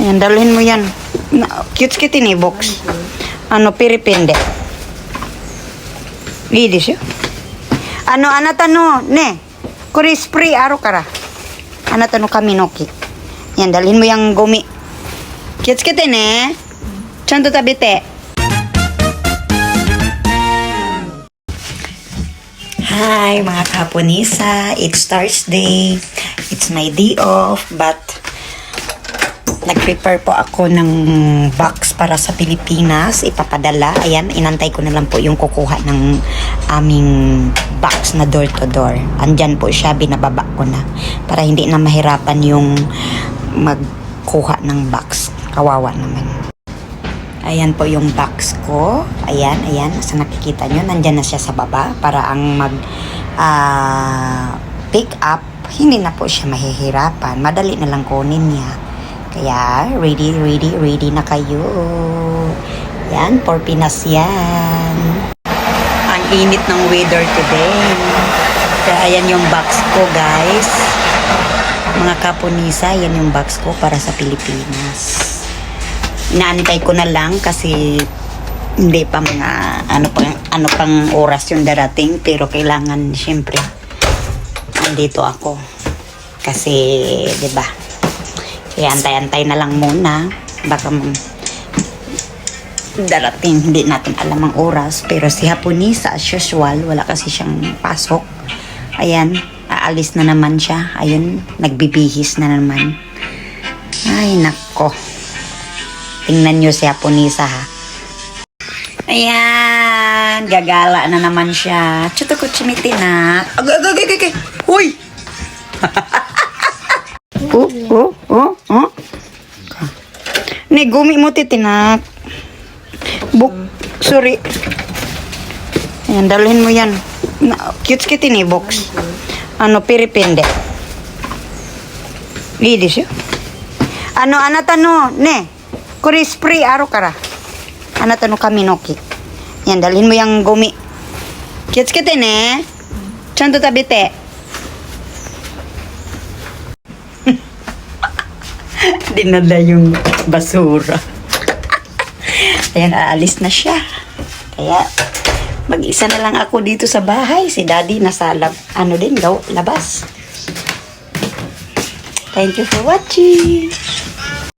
Ayan, dalhin mo yan. Cute cute ini box. Ano, piripinde. Gidi siya. Ano, anata no, ne. Kuri aro kara. Anata no kami noki. Yan, dalhin mo yung gumi. Cute cute ini. Chanto tabite. Hi mga kapunisa, it's Thursday. It's my day off, but nag-prepare po ako ng box para sa Pilipinas, ipapadala. Ayan, inantay ko na lang po yung kukuha ng aming box na door to door. Andyan po siya, binababa ko na para hindi na mahirapan yung magkuha ng box. Kawawa naman. Ayan po yung box ko. Ayan, ayan. Sa nakikita nyo, nandyan na siya sa baba para ang mag ah, pick up, hindi na po siya mahihirapan. Madali na lang kunin niya. Kaya, ready, ready, ready na kayo. Yan, for Pinas yan. Ang init ng weather today. Kaya ayan yung box ko, guys. Mga kapunisa, yan yung box ko para sa Pilipinas inaantay ko na lang kasi hindi pa mga ano pang ano pang oras yung darating pero kailangan syempre andito ako kasi 'di ba kaya antay-antay na lang muna baka darating hindi natin alam ang oras pero si Haponisa as usual wala kasi siyang pasok ayan aalis na naman siya ayun nagbibihis na naman ay nako Tingnan nyo si Aponisa ha. Ayan, gagala na naman siya. Chuto ko chimitina. Agay, agay, agay, agay. Uy! oh, oh, oh, oh. Gumi mo titinak. Buk, sorry. Ayan, dalhin mo yan. Na, cute cute ini box. Ano, piripinde. Gidi siya. Ano, anata no, ne. Kuri spray aro kara. Anata no kami noki. Yan, dalhin mo yung gumi. Cute cute ne. Chanto tabite. Dinala yung basura. Ayan, aalis na siya. Kaya, mag-isa na lang ako dito sa bahay. Si daddy nasa lab, ano din daw, labas. Thank you for watching.